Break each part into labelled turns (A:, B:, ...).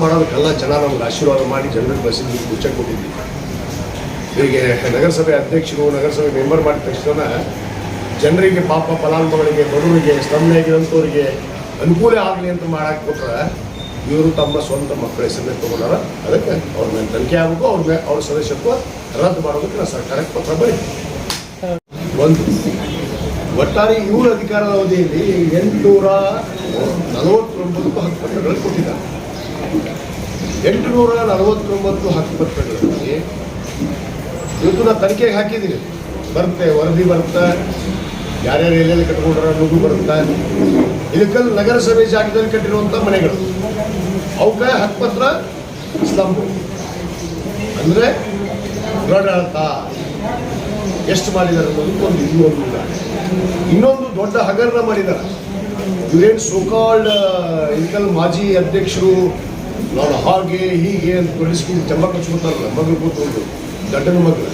A: ಮಾಡೋದಕ್ಕೆಲ್ಲ ಜನ ನಮ್ಗೆ ಆಶೀರ್ವಾದ ಮಾಡಿ ಜನರಿಗೆ ಬಸ್ಸಿಗೆ ಮುಚ್ಚ ಕೊಟ್ಟಿದ್ವಿ. ಹೀಗೆ ನಗರಸಭೆ ಅಧ್ಯಕ್ಷರು, ನಗರಸಭೆ ಮೆಂಬರ್ ಮಾಡಿದ ತಕ್ಷಣ ಜನರಿಗೆ ಪಾಪ ಫಲಾನುಭವಿಗಳಿಗೆ, ಬಡವರಿಗೆ ಸ್ತಂಭನೆಗಿರಂಥವ್ರಿಗೆ ಅನುಕೂಲ ಆಗಲಿ ಅಂತ ಮಾಡಕ್ಕೆ ಇವರು ತಮ್ಮ ಸ್ವಂತ ಮಕ್ಕಳ ಹೆಸರನ್ನೇ ತೊಗೊಂಡಾರ. ಅದಕ್ಕೆ ಅವ್ರ ಮೇಲೆ ತನಿಖೆ ಆಗಬೇಕು, ಅವ್ರ ಮೇಲೆ ಅವ್ರ ಸದಸ್ಯತ್ವ ರದ್ದು ಮಾಡೋದಕ್ಕೆ ನಾನು ಸರ್ಕಾರಕ್ಕೆ ಪತ್ರ ಬರೀ ಒಂದು, ಒಟ್ಟಾರೆ ಇವ್ರ ಅಧಿಕಾರದ ಅವಧಿಯಲ್ಲಿ ಎಂಟುನೂರ ನಲವತ್ತೊಂಬತ್ತು ಹಕ್ಕುಪತ್ರಗಳು ಕೊಟ್ಟಿದ್ದಾರೆ. ಎಂಟುನೂರ ನಲವತ್ತೊಂಬತ್ತು ಹಕ್ಕುಪತ್ರಗಳಲ್ಲಿ ಇವತ್ತು ನಾವು ತನಿಖೆಗೆ ಹಾಕಿದ್ದೀವಿ. ಬರುತ್ತೆ, ವರದಿ ಬರುತ್ತೆ, ಯಾರ್ಯಾರು ಎಲ್ಲೆಲ್ಲಿ ಕಟ್ಕೊಂಡ್ರ ಅನ್ನೋದು ಬರುತ್ತೆ. ಇದಕ್ಕಲ್ಲಿ ನಗರಸಭೆ ಜಾಗದಲ್ಲಿ ಕಟ್ಟಿರುವಂಥ ಮನೆಗಳು. ಅವಕ್ಕೆ ಹಕ್ಕಪತ್ರ ಸ್ಲಂಬ್ ಅಂದರೆ ಗೃಹಾಡಳಿತ ಎಷ್ಟು ಮಾಡಿದ್ದಾರೆ ಅನ್ನೋದು ಒಂದು ಇನ್ನೊಂದು ಒಂದು ಇನ್ನೊಂದು ದೊಡ್ಡ ಹಗರಣ ಮಾಡಿದ್ದಾರೆ. ಇವರೇನು ಸೋಕಾಲ್ಡ್ ಇದಕ್ಕಲ್ಲಿ ಮಾಜಿ ಅಧ್ಯಕ್ಷರು ನಾನು ಹಾಗೆ ಹೀಗೆ ಅಂತ ಕಳಿಸ್ಕೊಂಡು ಜಂಬ ಕಚ್ಕೊತಾರಲ್ಲ ಮಗಳು ಕೂತ್ಕೊಂಡು ಗಂಡನ ಮಗಳು.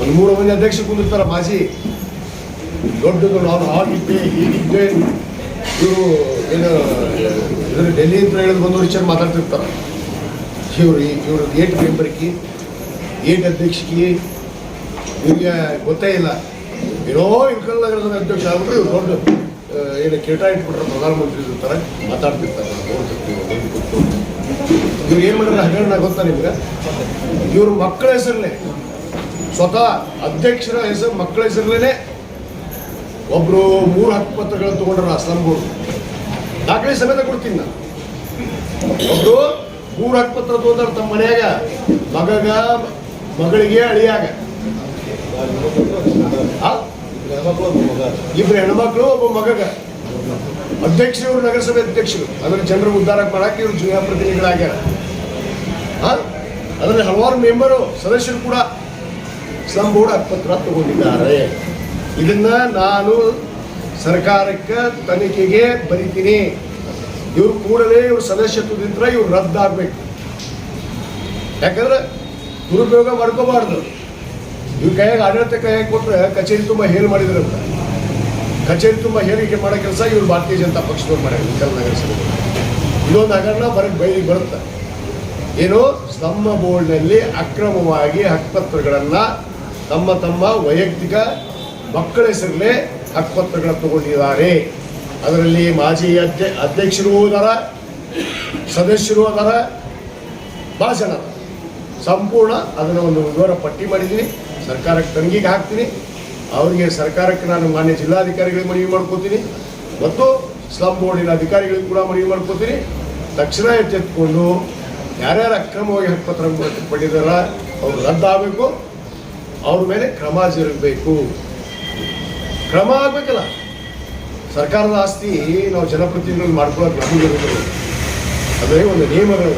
A: ಒಂದು ಮೂರು ಮಂದಿ ಅಧ್ಯಕ್ಷ ಕುಂದಿರ್ತಾರ ಮಾಜಿ. ದೊಡ್ಡದು ನಾನು ಹಾಗಿದ್ದೆ, ಹೀಗಿದ್ದೆ. ಇವರು ಏನು ಇದ್ರ ಡೆಲ್ಲಿ ಅಂತ ಹೇಳಿದ್ ಬಂದು ವಿಚಾರ ಮಾತಾಡ್ತಿರ್ತಾರೆ. ಇವ್ರು ಇವ್ರು ಏಟ್ ಮೆಂಬರ್ಗೆ ಏಟ್ ಅಧ್ಯಕ್ಷಕಿ ಇವ್ರಿಗೆ ಗೊತ್ತೇ ಇಲ್ಲ. ಏನೋ ಇನ್ಕಲ್ ಅಧ್ಯಕ್ಷ ಆಗ್ಬಿಟ್ಟು ಇವ್ರು ದೊಡ್ಡ ಏನು ಕೇಟ ಇಟ್ಬಿಟ್ರೆ ಪ್ರಧಾನಮಂತ್ರಿ ಇರ್ತಾರೆ, ಮಾತಾಡ್ತಿರ್ತಾರೆ ನಾವು ನೋಡ್ತಿರ್ತೀವಿ ಬಂದು ಕೂತ್ಕೊಂಡು. ಇವ್ರು ಏನು ಮಾಡಿದ್ರೆ ಹಗರಣ ಗೊತ್ತಾ ನಿಮ್ಗೆ? ಇವ್ರ ಮಕ್ಕಳ ಹೆಸರಲ್ಲೇ ಸ್ವತಃ ಅಧ್ಯಕ್ಷರ ಹೆಸರು ಮಕ್ಕಳ ಹೆಸರಲ್ಲೇ ಒಬ್ರು ಮೂರು ಹಕ್ಕುಪತ್ರಗಳನ್ನು ತಗೊಂಡ್ರ ಅಸ್ಲಾಂಗೋರು ದಾಖಲೆ ಸಮೇತ ಕೊಡ್ತೀನಿ ನಾನು. ಒಬ್ರು ಮೂರು ಹಕ್ಕುಪತ್ರ ತಗೊಂಡ್ರ ತಮ್ಮ ಮನೆಯಾಗ. ಮಗಗ, ಮಗಳಿಗೆ ಅಳಿಯಾಗ? ಇಬ್ರು ಹೆಣ್ಮಕ್ಳು, ಒಬ್ಬ ಮಗಗ. ಅಧ್ಯಕ್ಷರು ನಗರಸಭೆ ಅಧ್ಯಕ್ಷರು. ಅಂದ್ರೆ ಜನರು ಉದ್ಧಾರ ಮಾಡಕ್ಕೆ ಇವ್ರು ಜನಪ್ರತಿನಿಧಿಗಳಾಗ್ಯಾರ? ಅದರಲ್ಲಿ ಹಲವಾರು ಮೆಂಬರು ಸದಸ್ಯರು ಕೂಡ ಸ್ಲಮ್ ಬೋರ್ಡ್ ತಗೊಂಡಿದ್ದಾರೆ. ಇದನ್ನ ನಾನು ಸರ್ಕಾರಕ್ಕೆ ತನಿಖೆಗೆ ಬರಿತೀನಿ. ಇವ್ರು ಕೂಡಲೇ ಇವ್ರ ಸದಸ್ಯತ್ವದಿಂದ ಇವ್ರು ರದ್ದಾಗಬೇಕು. ಯಾಕಂದ್ರೆ ದುರುಪಯೋಗ ಮಾಡ್ಕೋಬಾರ್ದು. ಇವ್ರ ಕೈಯಾಗ ಆಡಳಿತ ಕೈಯಾಗ ಕೊಟ್ಟರೆ ಕಚೇರಿ ತುಂಬ ಹೇಳಿ ಮಾಡಿದ್ರಂತ ಕಚೇರಿ ತುಂಬ ಹೇಳಿಕೆ ಮಾಡೋ ಕೆಲಸ ಇವ್ರು ಭಾರತೀಯ ಜನತಾ ಪಕ್ಷದವ್ರು ಮಾಡ್ಯಾರ, ವಿಠಲ್ ನಗರಸಭೆ ಇದೊಂದು ಹಗರಣ ಬರಕ್ಕೆ ಬೈಲಿಗೆ ಬರುತ್ತೆ. ಏನು ನಮ್ಮ ಬೋರ್ಡ್ನಲ್ಲಿ ಅಕ್ರಮವಾಗಿ ಹಕ್ಕುಪತ್ರಗಳನ್ನು ತಮ್ಮ ತಮ್ಮ ವೈಯಕ್ತಿಕ ಮಕ್ಕಳ ಹೆಸರಲ್ಲೇ ಹಕ್ಕುಪತ್ರಗಳನ್ನು ತಗೊಂಡಿದ್ದಾರೆ. ಅದರಲ್ಲಿ ಮಾಜಿ ಅಧ್ಯ ಅಧ್ಯಕ್ಷರು ಅದರ ಸದಸ್ಯರು ಅದರ. ಭಾಷಣ ಸಂಪೂರ್ಣ ಅದನ್ನು ಒಂದು ವಿವರ ಪಟ್ಟಿ ಮಾಡಿದ್ದೀನಿ. ಸರ್ಕಾರಕ್ಕೆ ತಂಗಿಗೆ ಹಾಕ್ತೀನಿ. ಅವರಿಗೆ ಸರ್ಕಾರಕ್ಕೆ ನಾನು ಮಾನ್ಯ ಜಿಲ್ಲಾಧಿಕಾರಿಗಳಿಗೆ ಮನವಿ ಮಾಡ್ಕೋತೀನಿ. ಮತ್ತು ಸ್ಲಮ್ ಬೋರ್ಡಿನ ಅಧಿಕಾರಿಗಳಿಗೆ ಕೂಡ ಮನವಿ ಮಾಡ್ಕೋತೀನಿ. ತಕ್ಷಣ ಎಚ್ಚೆತ್ತುಕೊಂಡು ಯಾರ್ಯಾರು ಅಕ್ರಮವಾಗಿ ಹಕ್ಕುಪತ್ರ ಪಡೆದಾರ ಅವ್ರು ರದ್ದಾಗಬೇಕು ಅವ್ರ ಮೇಲೆ ಕ್ರಮ ಜರುಗಬೇಕು. ಕ್ರಮ ಆಗ್ಬೇಕಲ್ಲ. ಸರ್ಕಾರದ ಆಸ್ತಿ ನಾವು ಜನಪ್ರತಿನಿಧಿಗಳು ಮಾಡ್ಕೊಳ್ಳೋಕೆ ನಮಗೆ ಅದೇ ಒಂದು ನಿಯಮಗಳು